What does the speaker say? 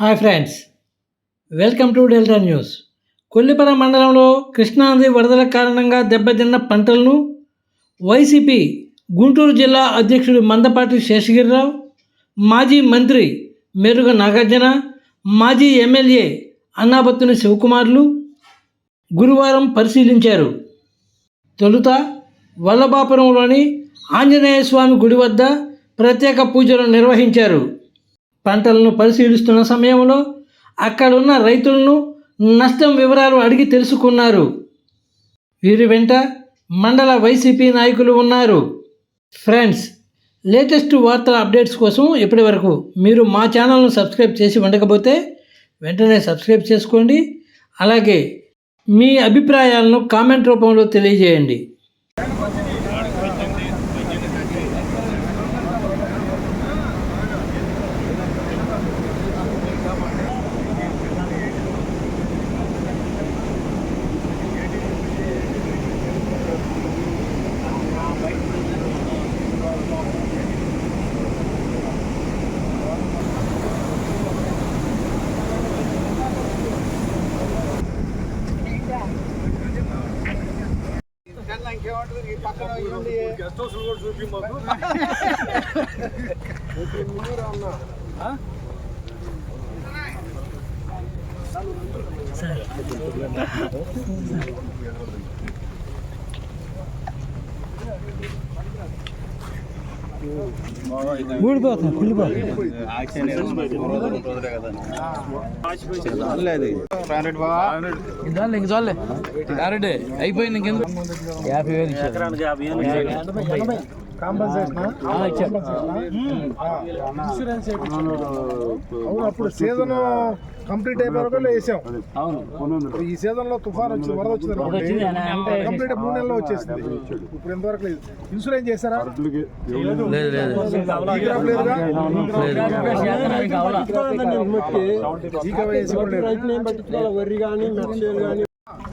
Hi friends welcome to Delta news. Kollipara మండలంలో కృష్ణానది వరదల కారణంగా దెబ్బతిన్న పంటలను వైసీపీ గుంటూరు జిల్లా అధ్యక్షుడు మందపాటి శేషగిరిరావు మాజీ మంత్రి మెరుగ నాగార్జున మాజీ ఎమ్మెల్యే అన్నాబత్తుని శివకుమార్లు గురువారం పరిశీలించారు. తొలుత వల్లభాపురంలోని ఆంజనేయ స్వామి గుడి వద్ద ప్రత్యేక పూజలు నిర్వహించారు. పంటలను పరిశీలిస్తున్న సమయంలో అక్కడున్న రైతులను నష్టం వివరాలు అడిగి తెలుసుకున్నారు. వీరి వెంట మండల వైసీపీ నాయకులు ఉన్నారు. ఫ్రెండ్స్ లేటెస్ట్ వార్తల అప్డేట్స్ కోసం ఇప్పటి వరకు మీరు మా ఛానల్ను సబ్స్క్రైబ్ చేసి ఉండకపోతే వెంటనే సబ్స్క్రైబ్ చేసుకోండి. అలాగే మీ అభిప్రాయాలను కామెంట్ రూపంలో తెలియజేయండి. గెస్ట్ హౌస్ కూడా చూపి మాకు ఊడిపోతుంది కుళ్ళిపోతుంది చాలే ఇంక చాలే క్యారెట్ అయిపోయింది ఇంకెందుకు యాభై వేలు అప్పుడు సీజన్ కంప్లీట్ అయిపోయే వరకు వేసాం. అవును ఈ సీజన్లో తుఫాన్ వచ్చి వరద వచ్చింది కంప్లీట్ మూడు నెలల్లో వచ్చేసింది. ఇప్పుడు ఎంతవరకు లేదు. ఇన్సూరెన్స్ చేశారా? లేదు లేదు. ఈ కవ